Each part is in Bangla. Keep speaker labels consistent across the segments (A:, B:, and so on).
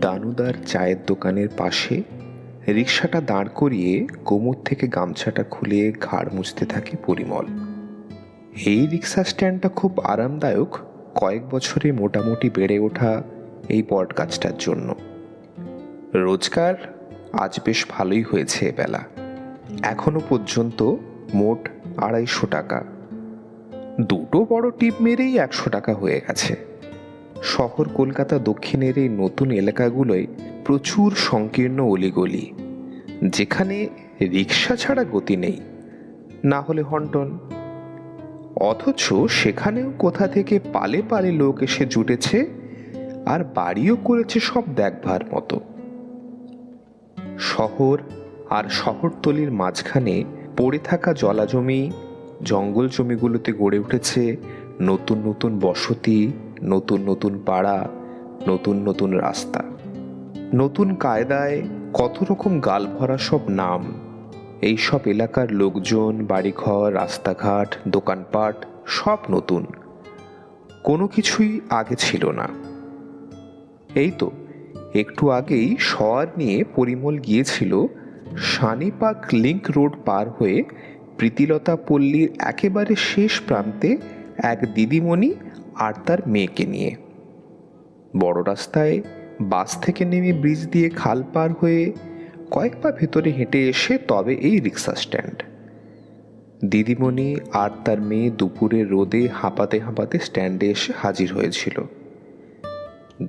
A: দানুদার চায়ের দোকানের পাশে রিক্সাটা দাঁড় করিয়ে কোমর থেকে গামছাটা খুলে ঘাড় মুছতে থাকে পরিমল। এই রিক্সা স্ট্যান্ডটা খুব আরামদায়ক কয়েক বছরে মোটামুটি বেড়ে ওঠা এই বট গাছটার জন্য। রোজগার আজ বেশ ভালোই হয়েছে এবেলা এখনও পর্যন্ত মোট আড়াইশো টাকা। দুটো বড় টিপ মেরেই একশো টাকা হয়ে গেছে। শহর কলকাতা দক্ষিণের এই নতুন এলাকাগুলোয় প্রচুর সংকীর্ণ অলিগলি। যেখানে রিক্সা ছাড়া গতি নেই, না হলে হন্টন। অথচ সেখানেও কোথা থেকে পালে পালে লোক এসে জুটেছে আর বাড়িও করেছে সব দেখভার মতো। শহর আর শহরতলির মাঝখানে পড়ে থাকা জলাজমি, জঙ্গল জমিগুলোতে গড়ে উঠেছে নতুন নতুন বসতি নতুন নতুন পাড়া, নতুন নতুন রাস্তা। নতুন কায়দায় কত রকম গাল ভরা সব নাম। এই সব এলাকার লোকজন, বাড়িঘর, রাস্তাঘাট, দোকানপাট, সব নতুন। কোনো কিছুই আগে ছিল না। এই তো, একটু আগেই শোয়ার নিয়ে পরিমল গিয়েছিল শানিপাক লিংক রোড পার হয়ে প্রীতিলতা পল্লীর একেবারে শেষ প্রান্তে এক দিদিমণি আর তার মেয়েকে নিয়ে। বড় রাস্তায় বাস থেকে নেমে ব্রিজ দিয়ে খাল পার হয়ে কয়েক পা ভেতরে হেঁটে এসে তবে এই রিক্সা স্ট্যান্ড। দিদিমণি আর তার মেয়ে দুপুরে রোদে হাঁপাতে হাঁপাতে স্ট্যান্ডে এসে হাজির হয়েছিল।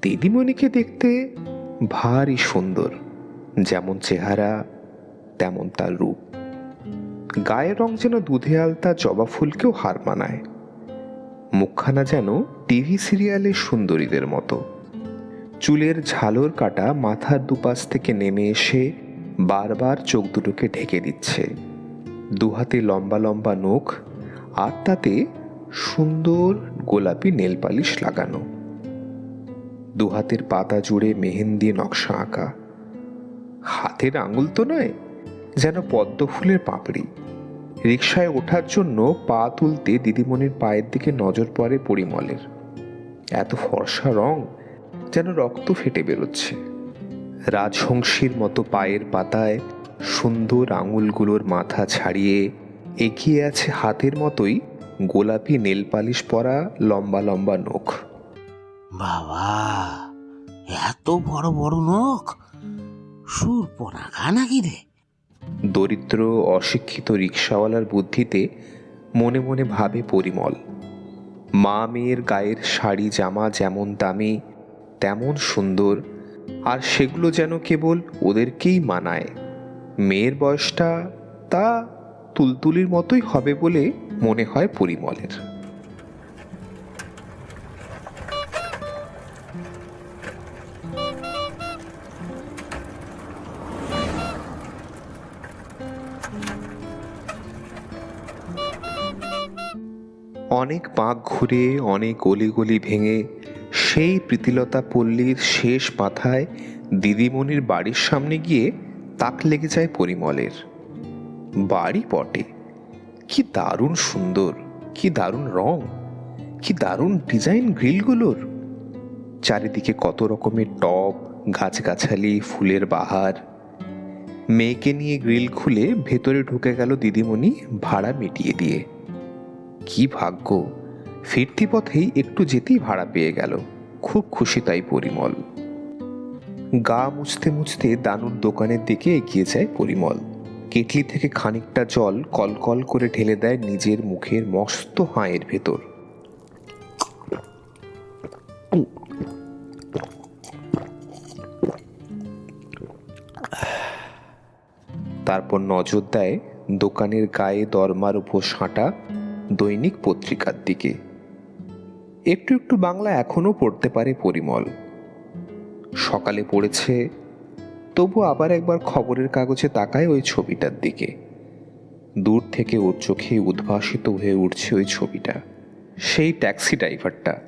A: দিদিমণিকে দেখতে ভারী সুন্দর, যেমন চেহারা, তেমন তার রূপ। গায়ের রং যেন দুধে আলতা জবা ফুলকেও হার মানায়। মুখখানা যেন টিভি সিরিয়ালের সুন্দরীদের মতো। চুলের ঝালর কাটা মাথার দুপাশ থেকে নেমে এসে বারবার চোখ দুটোকে ঢেকে দিচ্ছে। দুহাতে লম্বা লম্বা নখ, আর তাতে সুন্দর গোলাপি নেল পালিশ লাগানো। দুহাতের পাতা জুড়ে মেহেন্দি নকশা আঁকা। হাতের আঙুল তো নয়, যেন পদ্ম ফুলের পাপড়ি। রিকশায় ওঠার জন্য পা তুলতে দিদিমণির পায়ের দিকে নজর পড়ে পরিমলের। এত ফর্সা রং, যেন রক্ত ফেটে বেরোচ্ছে। রাজহংসীর মতো পায়ের পাতায় সুন্দর আঙুলগুলোর মাথা ছাড়িয়ে এগিয়ে আছে হাতের মতোই গোলাপি নেল পালিশ পরা লম্বা লম্বা নখ।
B: বাবা, এত বড় বড় নখ? সুরপনাখা নাকি রে?
A: দরিদ্র, অশিক্ষিত রিক্সাওয়ালার বুদ্ধিতে মনে মনে ভাবে পরিমল। মা মেয়ের গায়ের শাড়ি জামা যেমন দামি, তেমন সুন্দর, আর সেগুলো যেন কেবল ওদেরকেই মানায়। মেয়ের বয়সটা তা তুলতুলির মতোই হবে বলে মনে হয় পরিমলের। অনেক পাক ঘুরে, অনেক গলি ভেঙে, সেই প্রীতিলতা পল্লীর শেষ মাথায় দিদিমণির বাড়ির সামনে গিয়ে তাক লেগে যায় পরিমলের। বাড়ি পটে কি দারুণ সুন্দর, কি দারুণ রং, কি দারুণ ডিজাইন গ্রিলগুলোর। চারিদিকে কত রকমের টব, গাছগাছালি, ফুলের বাহার। মেয়েকে নিয়ে গ্রিল খুলে ভেতরে ঢুকে গেল দিদিমণি ভাড়া মিটিয়ে দিয়ে। কি ভাগ্য। ফিরতি পথেই একটু যেতেই ভাড়া পেয়ে গেল। খুব খুশি তাই পরিমল। গা মুছতে মুছতে দানুর দোকানের দিকে এগিয়ে যায় পরিমল। কেটলি থেকে খানিকটা জল কলকল করে ঢেলে দেয় নিজের মুখের মস্ত হাঁয়ের ভেতর। তারপর নজর দেয় দোকানের গায়ে দরমার উপর সাঁটা দৈনিক পত্রিকার দিকে। একটু একটু বাংলা এখনও পড়তে পারে পরিমল। সকালে পড়েছে, তবু আবার একবার খবরের কাগজে তাকায় ওই ছবিটার দিকে। দূর থেকে ওর চোখে উদ্ভাসিত হয়ে উঠছে ওই ছবিটা। সেই ট্যাক্সি ড্রাইভারটা,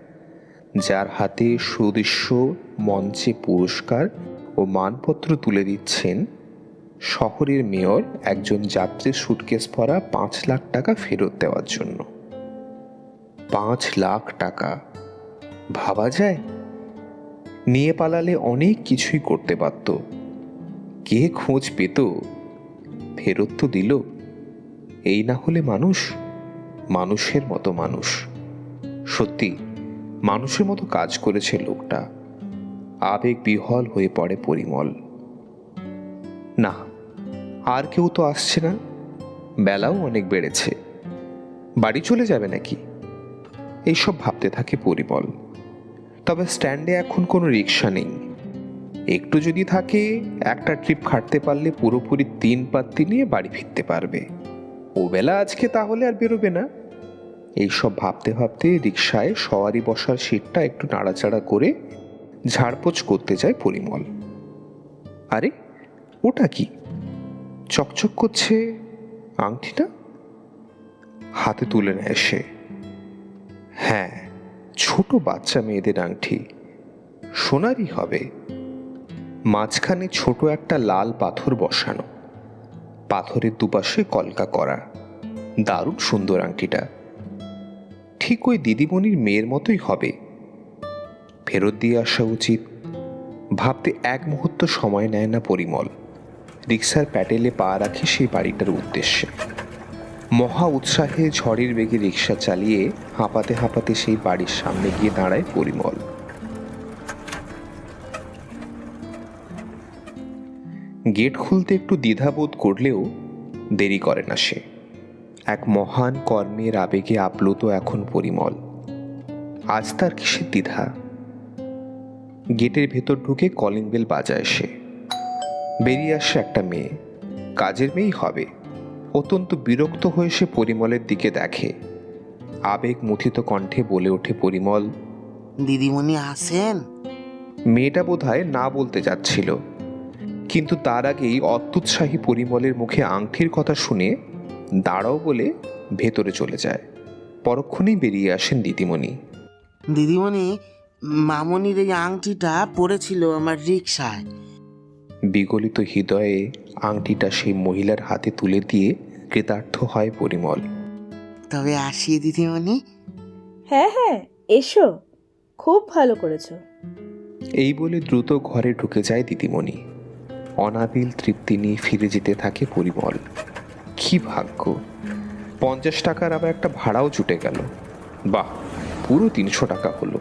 A: যার হাতে সুদৃশ্য মঞ্চে পুরস্কার ও মানপত্র তুলে দিচ্ছেন শহরের মেয়র একজন যাত্রীর সুটকেস ভরা পাঁচ লাখ টাকা ফেরত দেওয়ার জন্য। পাঁচ লাখ টাকা? ভাবা যায়? নিয়ে পালালে অনেক কিছুই করতে পারত। কে খোঁজ পেত? ফেরত তো দিল। এই না হলে মানুষ? মানুষের মতো মানুষ। সত্যি, মানুষের মতো কাজ করেছে লোকটা। আবেগ বিহল হয়ে পড়ে পরিমল। না আর কেউ তো আসছে না। বেলাও অনেক বেড়েছে। বাড়ি চলে যাবে নাকি? এইসব ভাবতে থাকে পরিমল। তবে স্ট্যান্ডে এখন কোনো রিক্সা নেই। একটু যদি থাকে, একটা ট্রিপ খাটতে পারলে পুরোপুরি তিন পাত্তি নিয়ে বাড়ি ফিরতে পারবে। ও বেলা আজকে তাহলে আর বেরোবে না। এইসব ভাবতে ভাবতে রিক্সায় সওয়ারি বসার সিটটা একটু নাড়াচাড়া করে ঝাড়পোছ করতে যায় পরিমল। আরে, ওটা কি? চকচক করছে আংটিটা? হাতে তুলে নেয় সে। হ্যাঁ ছোট বাচ্চা মেয়েদের আংটি। সোনারই হবে। মাঝখানে ছোট একটা লাল পাথর বসানো। পাথরের দুপাশে কলকা করা। দারুণ সুন্দর আংটিটা। ঠিক ওই দিদিমণির মেয়ের মতোই হবে। ফেরত দিয়ে আসা উচিত। ভাবতে এক মুহূর্ত সময় নেয় না পরিমল। রিক্সার প্যাটেলে পা রাখে সেই বাড়িটার উদ্দেশ্যে। মহা উৎসাহে ঝড়ের বেগে রিক্সা চালিয়ে হাঁপাতে হাঁপাতে সেই বাড়ির সামনে গিয়ে দাঁড়ায় পরিমল। গেট খুলতে একটু দ্বিধাবোধ করলেও দেরি করে না সে। এক মহান কর্মের আবেগে আপ্লুত এখন পরিমল। আজ তার কিসের দ্বিধা? গেটের ভেতর ঢুকে কলিং বেল বাজায় সে। বেরিয়ে আসে একটা মেয়ে। কাজের মেয়েই হবে। অত্যন্ত বিরক্ত হয়ে সে পরিমলের দিকে দেখে। আবেগ মুথিত কণ্ঠে বলে ওঠে পরিমল
B: দিদিমণি আসেন?
A: মেয়েটা বোধহয় না বলতে যাচ্ছিল। কিন্তু তার আগেই অত্যুৎসাহী পরিমলের মুখে আংটির কথা শুনে দাঁড়াও বলে ভেতরে চলে যায়। পরক্ষণেই বেরিয়ে আসেন দিদিমণি।
B: দিদিমণি মামনির এই আংটিটা পড়েছিল আমার রিক্সায়
A: বিগলিত হৃদয়ে আংটিটা সেই মহিলার হাতে তুলে দিয়ে কৃতার্থ হয় পরিমল।
B: তবে আসিয়ে দিদিমণি।
C: হ্যাঁ হ্যাঁ এসো। খুব ভালো করেছ।
A: এই বলে দ্রুত ঘরে ঢুকে যায় দিদিমণি। অনাবিল তৃপ্তি নিয়ে ফিরে যেতে থাকে পরিমল। কি ভাগ্য! পঞ্চাশ টাকার আবার একটা ভাড়াও জুটে গেল। বাহ পুরো তিনশো টাকা হলো।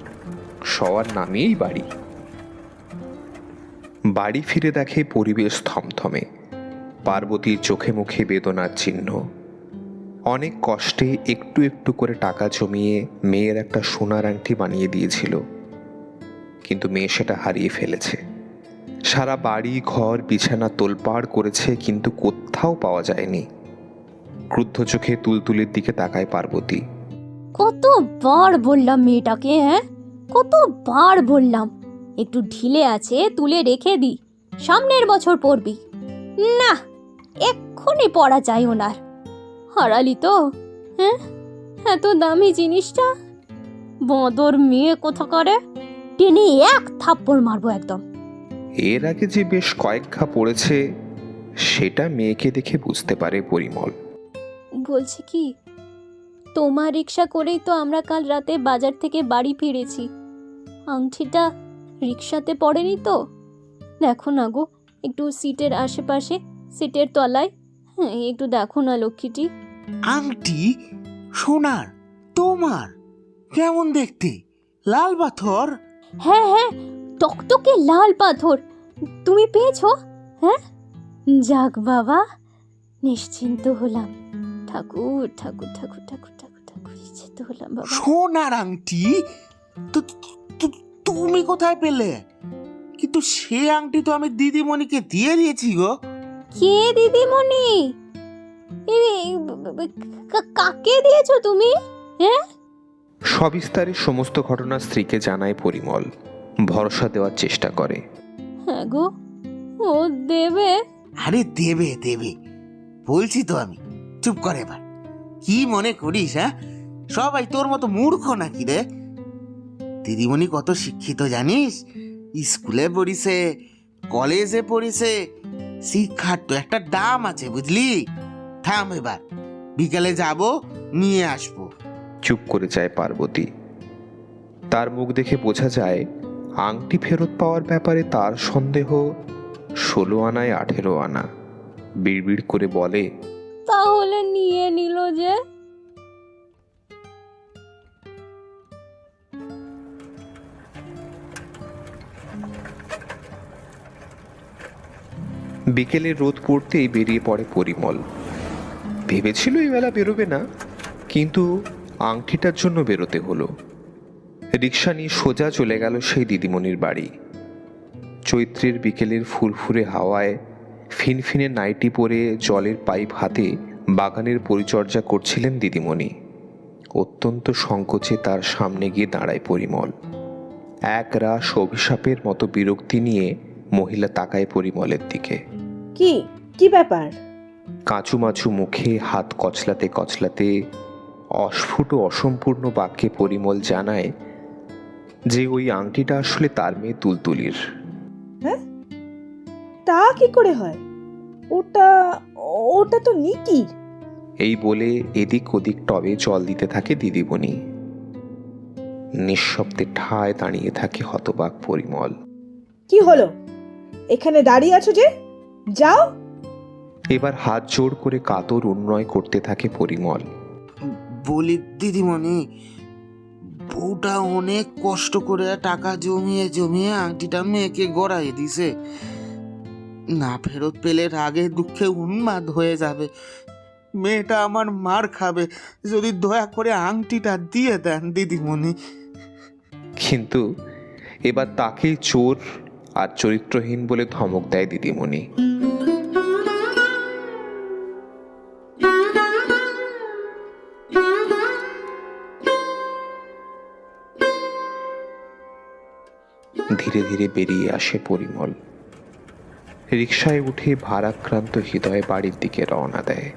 A: সবার নামেই বাড়ি। বাড়ি ফিরে দেখে পরিবেশ থমথমে। পার্বতীর চোখে মুখে বেদনার চিহ্ন। অনেক কষ্টে একটু একটু করে টাকা জমিয়ে মেয়ের একটা সোনার আংটি বানিয়ে দিয়েছিল। কিন্তু মেয়ে সেটা হারিয়ে ফেলেছে। সারা বাড়ি, ঘর, বিছানা তোলপাড় করেছে কিন্তু কোথাও পাওয়া যায়নি। ক্রুদ্ধ চোখে তুলতুলের দিকে তাকায় পার্বতী।
D: কতবার বললাম মেয়েটাকে হ্যাঁ? কতবার বললাম। একটু ঢিলে আছে তুলে রেখে দি। সামনের বছর পড়বি। না এক্ষুনি পড়া চাই ওনার। হারালি তো। হ্যাঁ? এত দামি জিনিসটা? বদর মেয়ে কোথা করে টেনে এক থাপ্পড় মারবো একদম।
A: এর আগে যে বেশ কয়েক ঘা পড়েছে সেটা মেয়েকে দেখে বুঝতে পারে পরিমল।
D: বলছি কি তোমার রিক্সা করেই তো আমরা কাল রাতে বাজার থেকে বাড়ি ফিরেছি। আংটিটা রিক্সাতে পড়েনি তো? দেখো না গো একটু সিটের আশেপাশে সিটের তলায়। হ্যাঁ একটু দেখো না লক্ষ্মীটি।
B: আংটি সোনার তোমার কেমন দেখতে? লাল পাথর?
D: হ্যাঁ হ্যাঁ টকটকে লাল পাথর। তুমি পেয়েছ? হ্যাঁ? যাক বাবা নিশ্চিন্ত হলাম। ঠাকুর ঠাকুর ঠাকুর ঠাকুর ঠাকুর ঠাকুর নিশ্চিন্ত হলাম বাবা।
B: সোনার আংটি? তো তুমি কোথায় পেলে? কিন্তু সে আংটি তো আমি দিদিমণিকে দিয়ে দিয়েছি গো।
D: কে দিদিমণি? কাকে দিয়েছ তুমি? হ্যাঁ
A: সবিস্তারে সমস্ত ঘটনা স্ত্রীকে জানায় পরিমল। ভরসা দেওয়ার চেষ্টা করে।
D: হ্যাঁ গো ও দেবে।
B: আরে দেবে দেবে। বলছি তো আমি চুপ করে এবার। কি মনে করিস হ্যাঁ? সবাই তোর মতো মূর্খ নাকি রে? দিদিমণি কত শিক্ষিত জানিস? স্কুলে পড়িছে কলেজে পড়িছে শিক্ষার তো একটা দাম আছে বুঝলি? থাম এবার বিকালে যাব নিয়ে আসব।
A: চুপ করে যায় পার্বতী। তার মুখ দেখে বোঝা যায় আংটি ফেরত পাওয়ার ব্যাপারে তার সন্দেহ ষোলো আনায় আঠেরো আনা। বিড়বিড় করে বলে
D: তাহলে নিয়ে নিল যে।
A: বিকেলে রোদ পড়তেই বেরিয়ে পড়ে পরিমল। ভেবেছিল এই বেলা বেরোবে না, কিন্তু আংটিটার জন্য বেরোতে হলো। রিক্সা নিয়ে সোজা চলে গেল সেই দিদিমণির বাড়ি। চৈত্রের বিকেলের ফুরফুরে হাওয়ায় ফিনফিনে নাইটি পরে জলের পাইপ হাতে বাগানের পরিচর্যা করছিলেন দিদিমণি। অত্যন্ত সংকোচে তার সামনে গিয়ে দাঁড়ায় পরিমল। এক রাস অভিশাপের মতো বিরক্তি নিয়ে মহিলা তাকায় পরিমলের দিকে।
C: কি? কি ব্যাপার?
A: কাঁচুমাচু মুখে হাত কচলাতে কচলাতে অস্ফুট অসম্পূর্ণ বাক্যে পরিমল জানায় যে ওই আংটিটা আসলে তার মেয়ে তুলতুলির।
C: তা কি করে হয়? ওটা ওটা তো নিকির
A: এই বলে এদিক ওদিক টবে জল দিতে থাকে দিদিমণি। নিঃশব্দে ঠায় দাঁড়িয়ে থাকে হতবাক পরিমল।
C: কি হলো? এখানে দাঁড়িয়ে আছো যে? যাও।
A: এবার হাত জোড় করে কাতর উন্নয় করতে থাকে পরিমল।
B: বলি দিদিমণি বউটা অনেক কষ্ট করে টাকা জমিয়ে জমিয়ে আংটিটা মেয়েকে গড়াই দিছে। না ফেরত পেলে রাগে দুঃখে উন্মাদ হয়ে যাবে। মেয়েটা আমার মার খাবে যদি দয়া করে আংটিটা দিয়ে দেন দিদিমণি।
A: কিন্তু এবার তাকেই চোর আর চরিত্রহীন বলে ধমক দেয় দিদিমণি। ধীরে ধীরে বেরিয়ে আসে পরিমল। রিকশায় উঠে ভারাক্রান্ত হৃদয়ে বাড়ির দিকে রওনা দেয়।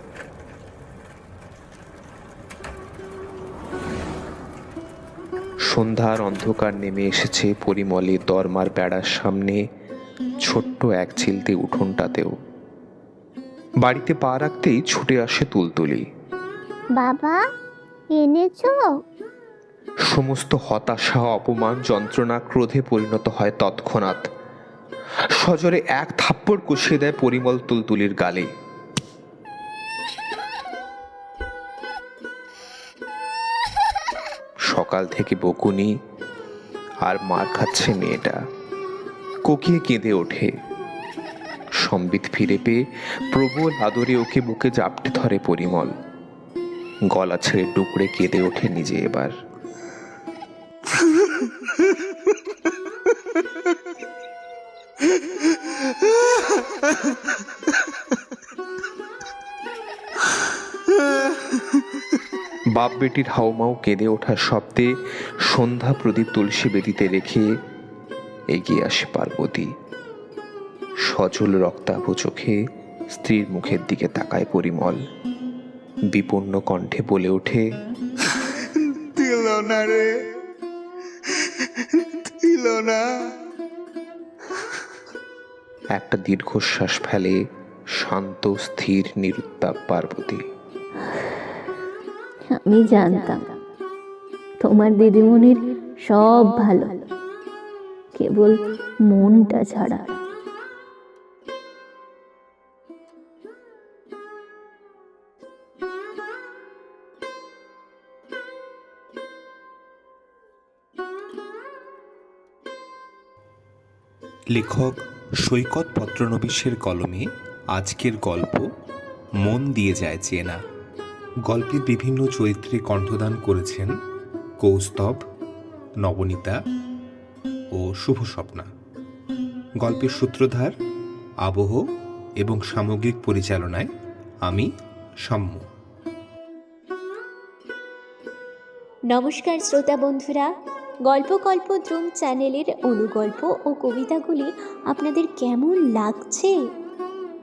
A: সন্ধ্যার অন্ধকার নেমে এসেছে পরিমলে দরমার বেড়ার সামনে ছোট্ট এক চিলতে উঠোনটাতেও। বাড়িতে পা রাখতেই ছুটে আসে তুলতুলি।
E: বাবা, এনেছো?
A: সমস্ত হতাশা, অপমান, যন্ত্রণা ক্রোধে পরিণত হয় তৎক্ষণাৎ। সজরে এক থাপ্পড় কষিয়ে দেয় পরিমল তুলতুলির গালে। সকাল থেকে বকুনি আর মার খাচ্ছে মেয়েটা। কোকিয়ে কেঁদে ওঠে। সম্বিত ফিরে পেয়ে প্রবল আদরে ওকে বুকে জাপটে ধরে পরিমল। গলা ছেড়ে ডুকরে কেঁদে ওঠে নিজে এবার। বাপ বেটির হাউমাউ কেঁদে ওঠার শব্দে সন্ধ্যা প্রদীপ তুলসী বেদিতে রেখে এগিয়ে আসে পার্বতী। সজল রক্তাভ চোখে স্ত্রীর মুখের দিকে তাকায় পরিমল। বিপন্ন কণ্ঠে বলে ওঠে,
B: দিল না রে, দিল না।
A: একটা দীর্ঘশ্বাস ফেলে শান্ত স্থির নিরুত্তাপ পার্বতী।
E: আমি জানতাম তোমার দিদিমণির সব ভালো কেবল মনটা ছাড়া।
F: লেখক সৈকত পত্রনবিশের কলমে আজকের গল্প মন দিয়ে যায় চেনা। গল্পের বিভিন্ন চরিত্রে কণ্ঠদান করেছেন কৌস্তব, নবনীতা ও শুভ স্বপ্না গল্পের সূত্রধার আবহ এবং সামগ্রিক পরিচালনায় আমি সাম্য।
G: নমস্কার শ্রোতা বন্ধুরা গল্প কল্পদ্রুম চ্যানেলের অনুগল্প ও কবিতাগুলি আপনাদের কেমন লাগছে?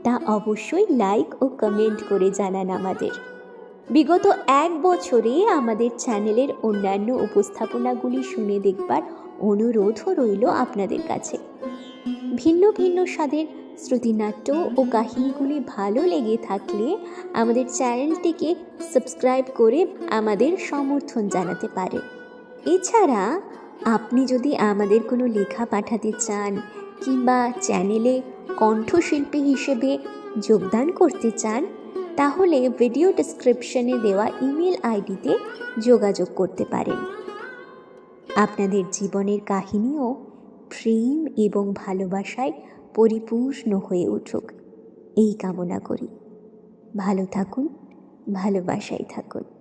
G: তা অবশ্যই লাইক ও কমেন্ট করে জানান আমাদের। বিগত এক বছরে আমাদের চ্যানেলের অন্যান্য উপস্থাপনাগুলি শুনে দেখবার অনুরোধও রইল আপনাদের কাছে। ভিন্ন ভিন্ন স্বাদের শ্রুতিনাট্য ও কাহিনীগুলি ভালো লেগে থাকলে আমাদের চ্যানেলটিকে সাবস্ক্রাইব করে আমাদের সমর্থন জানাতে পারেন। এছাড়া আপনি যদি আমাদের কোনো লেখা পাঠাতে চান কিংবা চ্যানেলে কণ্ঠশিল্পী হিসেবে যোগদান করতে চান, তাহলে ভিডিও ডেসক্রিপশনে দেওয়া ইমেল আইডিতে যোগাযোগ করতে পারেন। আপনাদের জীবনের কাহিনীও প্রেম এবং ভালোবাসায় পরিপূর্ণ হয়ে উঠুক। এই কামনা করি। ভালো থাকুন, ভালোবাসায় থাকুন।